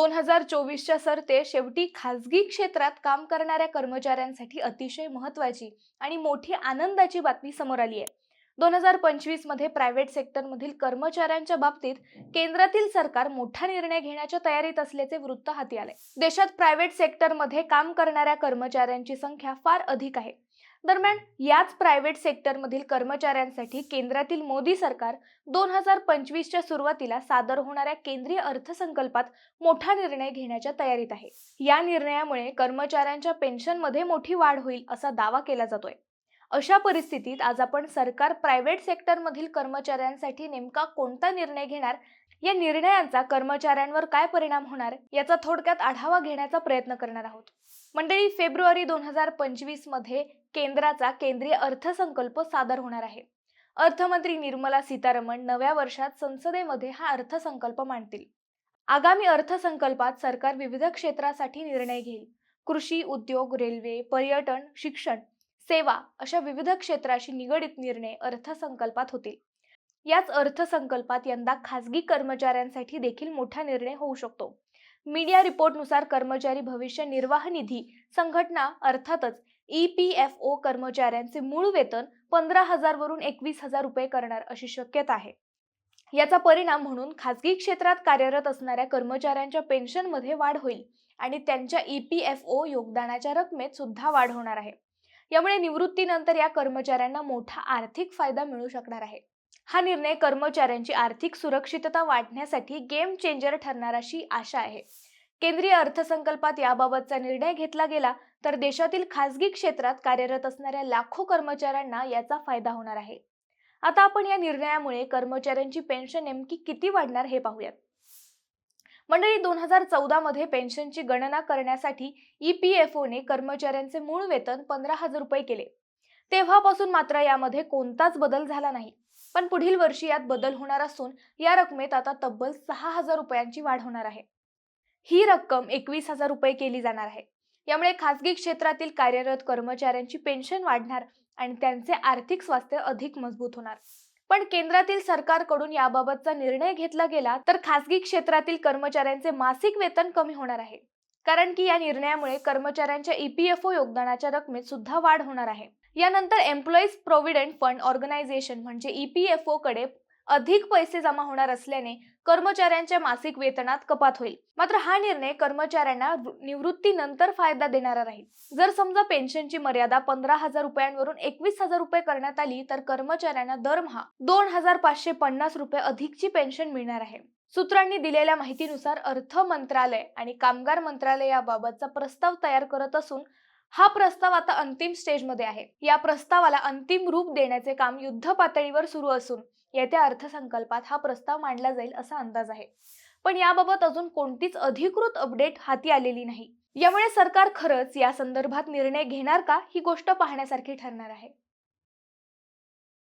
दोन हजार चोवीसच्या सरते शेवटी खाजगी क्षेत्रात काम करणाऱ्या कर्मचाऱ्यांसाठी अतिशय महत्वाची आणि मोठी आनंदाची बातमी समोर आली आहे. दोन हजार पंचवीसमध्ये प्रायव्हेट सेक्टरमधील कर्मचाऱ्यांच्या बाबतीत केंद्रातील सरकार मोठा निर्णय घेण्याच्या तयारीत असल्याचे वृत्त हाती आले. देशात प्रायव्हेट सेक्टरमध्ये काम करणाऱ्या कर्मचाऱ्यांची संख्या फार अधिक आहे. दरम्यान याच प्रायव्हेट सेक्टरमधील कर्मचाऱ्यांसाठी केंद्रातील मोदी सरकार दोन हजार पंचवीसच्या सुरुवातीला सादर होणाऱ्या केंद्रीय अर्थसंकल्पात मोठा निर्णय घेण्याच्या तयारीत आहे. या निर्णयामुळे कर्मचाऱ्यांच्या पेन्शनमध्ये मोठी वाढ होईल असा दावा केला जातोय. अशा परिस्थितीत आज आपण सरकार प्रायव्हेट सेक्टरमधील कर्मचाऱ्यांसाठी नेमका कोणता निर्णय घेणार? या निर्णयांचा कर्मचाऱ्यांवर काय परिणाम होणार? याचा थोडक्यात आढावा घेण्याचा प्रयत्न करणार आहोत. मंडळी फेब्रुवारी दोन हजार पंचवीसमध्ये केंद्राचा केंद्रीय अर्थसंकल्प सादर होणार आहे. अर्थमंत्री निर्मला सीतारमण नव्या वर्षात संसदेमध्ये हा अर्थसंकल्प मांडतील. आगामी अर्थसंकल्पात सरकार विविध क्षेत्रासाठी निर्णय घेईल. कृषी उद्योग रेल्वे पर्यटन शिक्षण सेवा अशा विविध क्षेत्राशी निगडित निर्णय अर्थसंकल्पात होतील. याच अर्थसंकल्पात यंदा खासगी कर्मचाऱ्यांसाठी देखील मोठा निर्णय होऊ शकतो. मीडिया रिपोर्टनुसार कर्मचारी भविष्य निर्वाह निधी संघटना अर्थातच ई पी एफ ओ कर्मचाऱ्यांचे मूळ वेतन पंधरा हजार वरून एकवीस हजार रुपये करणार अशी शक्यता आहे. याचा परिणाम म्हणून खासगी क्षेत्रात कार्यरत असणाऱ्या कर्मचाऱ्यांच्या पेन्शनमध्ये वाढ होईल आणि त्यांच्या ई पी एफ ओ योगदानाच्या रकमेत सुद्धा वाढ होणार आहे. यामुळे निवृत्तीनंतर या कर्मचाऱ्यांना मोठा आर्थिक फायदा मिळू शकणार आहे. हा निर्णय कर्मचाऱ्यांची आर्थिक सुरक्षितता वाढण्यासाठी गेम चेंजर ठरणार अशी आशा आहे. केंद्रीय अर्थसंकल्पात याबाबतचा निर्णय घेतला गेला तर देशातील खासगी क्षेत्रात कार्यरत असणाऱ्या लाखो कर्मचाऱ्यांना याचा फायदा होणार आहे. आता आपण या निर्णयामुळे कर्मचाऱ्यांची पेन्शन नेमकी किती वाढणार हे पाहूयात. मंडळी दोन हजार चौदा मध्ये पेन्शनची गणना करण्यासाठी ई पी एफ ओने कर्मचाऱ्यांचे मूळ वेतन पंधरा हजार रुपये केले. तेव्हापासून मात्र यामध्ये कोणताच बदल झाला नाही. पण पुढील वर्षी यात बदल होणार असून या रकमेत आता तब्बल सहा हजार रुपयांची वाढ होणार आहे. ही रक्कम एकवीस हजार रुपये केली जाणार आहे. यामुळे खासगी क्षेत्रातील कार्यरत कर्मचाऱ्यांची पेन्शन वाढणार आणि त्यांचे आर्थिक स्वास्थ्य अधिक मजबूत होणार. पण केंद्रातील सरकारकडून याबाबतचा निर्णय घेतला गेला तर खासगी क्षेत्रातील कर्मचाऱ्यांचे मासिक वेतन कमी होणार आहे. कारण की या निर्णयामुळे कर्मचाऱ्यांच्या ईपीएफओ योगदानाच्या रकमेत सुद्धा वाढ होणार आहे. यानंतर एम्प्लॉईज प्रोव्हिडंट फंड ऑर्गनायझेशन म्हणजे ईपीएफओ कडे अधिक पैसे जमा होणार असल्याने कर्मचाऱ्यांच्या मासिक वेतनात कपात होईल. मात्र हा निर्णय कर्मचाऱ्यांना निवृत्तीनंतर फायदा देणारा राहील. जर समजा पेन्शनची मर्यादा पंधरा हजार रुपयांवरून एकवीस हजार रुपये करण्यात आली तर कर्मचाऱ्यांना दरमहा दोन हजार पाचशे पन्नास रुपये अधिकची पेन्शन मिळणार आहे. सूत्रांनी दिलेल्या माहितीनुसार अर्थ मंत्रालय आणि कामगार मंत्रालय याबाबतचा प्रस्ताव तयार करत असून हा प्रस्ताव आता अंतिम स्टेजमध्ये आहे. या प्रस्तावाला अंतिम रूप देण्याचे काम युद्ध पातळीवर सुरू असून येत्या अर्थसंकल्पात हा प्रस्ताव मांडला जाईल असा अंदाज आहे. पण याबाबत अजून कोणतीच अधिकृत अपडेट हाती आलेली नाही. यामुळे सरकार खरंच या संदर्भात निर्णय घेणार का ही गोष्ट पाहण्यासारखी ठरणार आहे.